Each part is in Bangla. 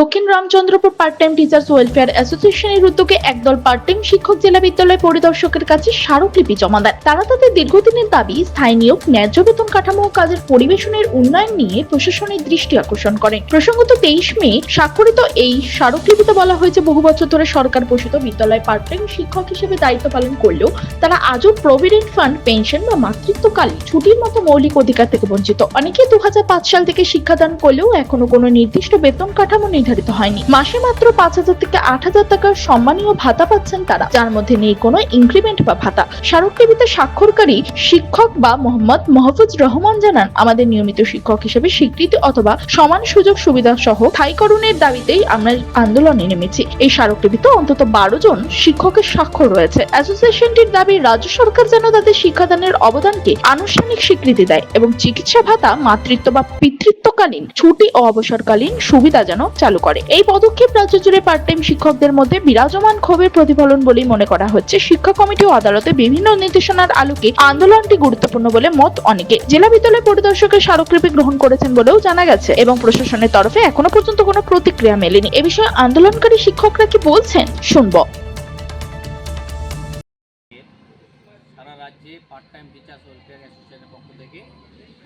দক্ষিণ Ramchandrapur part time teachers welfare অ্যাসোসিয়েশনের উদ্যোগে একদল পার্ট টাইম শিক্ষক জেলা বিদ্যালয় পরিদর্শকের কাছে স্মারকলিপি জমা দেন তারা তাদের দীর্ঘদিনের দাবি স্থায়ী নিয়োগ ন্যায্য বেতন কাঠামো ও কাজের পরিবেশনের উন্নয়ন নিয়ে প্রশাসনের দৃষ্টি আকর্ষণ করেন প্রসঙ্গত তেইশ মে স্বাক্ষরিত এই স্মারকলিপিতে বলা হয়েছে, বহু বছর ধরে সরকার পোষিত বিদ্যালয়ে পার্ট টাইম শিক্ষক হিসেবে দায়িত্ব পালন করলেও তারা আজও প্রভিডেন্ট ফান্ড পেনশন বা মাতৃত্বকালীন ছুটির মতো মৌলিক অধিকার থেকে বঞ্চিত। অনেকে দু হাজার পাঁচ সাল থেকে শিক্ষাদান করলেও এখনও কোনো নির্দিষ্ট বেতন কাঠামো নির্ধারিত হয়নি। মাসে মাত্র পাঁচ হাজার থেকে আট হাজার টাকার সম্মানীয় ভাতা পাচ্ছেন তারা, যার মধ্যে নেই কোনো ইনক্রিমেন্ট বা ভাতা। স্মারকলিপিতে স্বাক্ষরকারী শিক্ষক বা মোহাম্মদ মাহফুজ রহমান জানান, আমাদের নিয়মিত শিক্ষক হিসেবে স্বীকৃতি অথবা সমান সুযোগ সুবিধা সহ স্থায়ীকরণের দাবিতেই আমরা আন্দোলনে নেমেছি। এই স্মারকলিপিতে অন্তত বারো জন শিক্ষকের স্বাক্ষর রয়েছে। অ্যাসোসিয়েশনটির দাবি, রাজ্য সরকার যেন তাদের শিক্ষাদানের অবদানকে আনুষ্ঠানিক স্বীকৃতি দেয় এবং চিকিৎসা ভাতা, মাতৃত্ব বা পিতৃত্বকালীন ছুটি ও অবসরকালীন সুবিধা যেন চালু করে। এই পদক্ষেপ রাজ্য জুড়ে পার্ট টাইম শিক্ষকদের মধ্যে বিরাজমান ক্ষোভের প্রতিফলন বলেই মনে করা হচ্ছে। শিক্ষা কমিটি ও আদালতে বিভিন্ন নির্দেশনার আলোকে আন্দোলনটি গুরুত্বপূর্ণ বলে মত অনেকে। জেলা বিদ্যালয় পরিদর্শকের স্মারকলিপি গ্রহণ করেছেন বলেও জানা গেছে এবং প্রশাসনের তরফে এখনও পর্যন্ত কোনো প্রতিক্রিয়া মেলেনি। এ বিষয়ে আন্দোলনকারী শিক্ষকরা কি বলছেন? শুনব।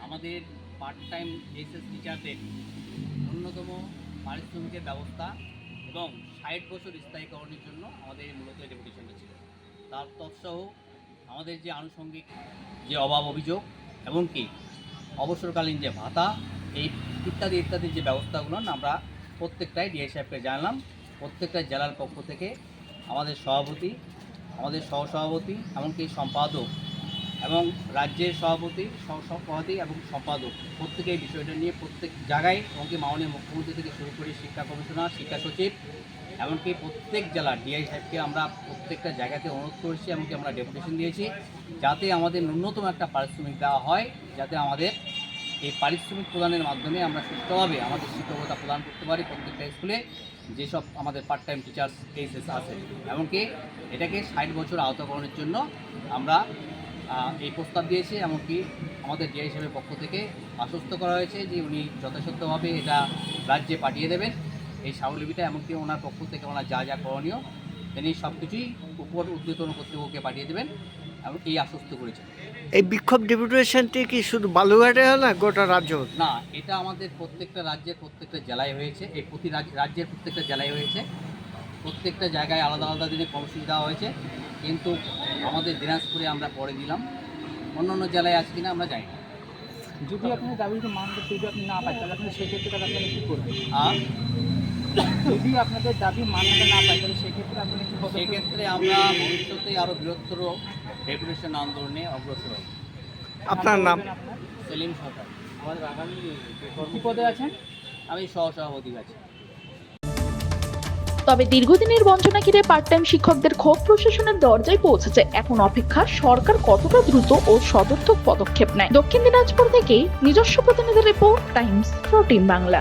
আমাদের পার্ট টাইম এইচএস টিচারদের ন্যূনতম পারিশ্রমিকের ব্যবস্থা এবং ষাট বছর স্থায়ীকরণের জন্য আমাদের এই মূলত ডেপুটেশনটা ছিল। তার তৎসহ আমাদের যে আনুষঙ্গিক যে অভাব অভিযোগ এমনকি অবসরকালীন যে ভাতা, এই ইত্যাদি ইত্যাদি যে ব্যবস্থাগুলো আমরা প্রত্যেকটাই ডিআই সাহেবকে জানালাম। প্রত্যেকটা জেলার পক্ষ থেকে আমাদের সভাপতি, আমাদের সহসভাপতি, এমনকি সম্পাদক এবং রাজ্যের সভাপতি সহসভাপতি এবং সম্পাদক। প্রত্যেকে এই বিষয়টা নিয়ে প্রত্যেক জায়গায় এমনকি মাননীয় মুখ্যমন্ত্রী থেকে শুরু করে শিক্ষা কমিশনার, শিক্ষা সচিব, এমনকি প্রত্যেক জেলার ডিআই সাহেবকে আমরা প্রত্যেকটা জায়গাতে অনুরোধ করেছি এমনকি আমরা ডেপুটেশন দিয়েছি যাতে আমাদের ন্যূনতম একটা পারিশ্রমিক দেওয়া হয়, যাতে আমাদের এই পারিশ্রমিক প্রদানের মাধ্যমে আমরা সুস্থভাবে আমাদের শিক্ষকতা প্রদান করতে পারি প্রত্যেকটা স্কুলে, যেসব আমাদের পার্ট টাইম টিচার্স কেসেস আছে। এমনকি এটাকে ষাট বছর আওতাকরণের জন্য আমরা এই প্রস্তাব দিয়েছে এমনকি আমাদের ডিআই সাহেবের পক্ষ থেকে আশ্বস্ত করা হয়েছে যে উনি যথাযথভাবে এটা রাজ্যে পাঠিয়ে দেবেন। এই স্বাবলম্বীটা এমনকি ওনার পক্ষ থেকে ওনার যা যা করণীয় তিনি সব কিছুই উপর উদ্যতন কর্তৃপক্ষকে পাঠিয়ে দেবেন এবং এই আশ্বস্ত করেছেন। এই বিক্ষোভ ডেপুটেশনটি কি শুধু বালুঘাটে হলো না গোটা রাজ্য না এটা আমাদের প্রত্যেকটা রাজ্যের প্রত্যেকটা জেলায় হয়েছে এই প্রতি রাজ- রাজ্যের প্রত্যেকটা জেলায় হয়েছে। প্রত্যেকটা জায়গায় আলাদা আলাদা দিনে কর্মসূচি দেওয়া হয়েছে। কিন্তু আমাদের দিনাজপুরে আমরা পরে দিলাম অন্য অন্য জেলায় আছে কিনা আমরা জানি না। যদি আপনি দাবিকে মানতে যদি আপনি না পাই তাহলে আপনি সেক্ষেত্রে তাহলে আপনারা কী করবেন? আর যদি আপনাদের দাবি মানতে না পাই তাহলে সেক্ষেত্রে আপনি কী সেক্ষেত্রে আমরা ভবিষ্যতে আরও বৃহত্তর ডেপুটেশন আন্দোলনে অগ্রসর হব। আপনার নাম? সেলিম সরকার। আমাদের আগামী কী পদে আছেন? আমি সহসভাপতি আছি। তবে দীর্ঘদিনের বঞ্চনা ঘিরে পার্ট টাইম শিক্ষকদের ক্ষোভ প্রশাসনের দরজায় পৌঁছেছে। এখন অপেক্ষা সরকার কতটা দ্রুত ও সদর্থক পদক্ষেপ নেয়। দক্ষিণ দিনাজপুর থেকে নিজস্ব প্রতিনিধি রিপোর্ট টাইমস প্রোটিন বাংলা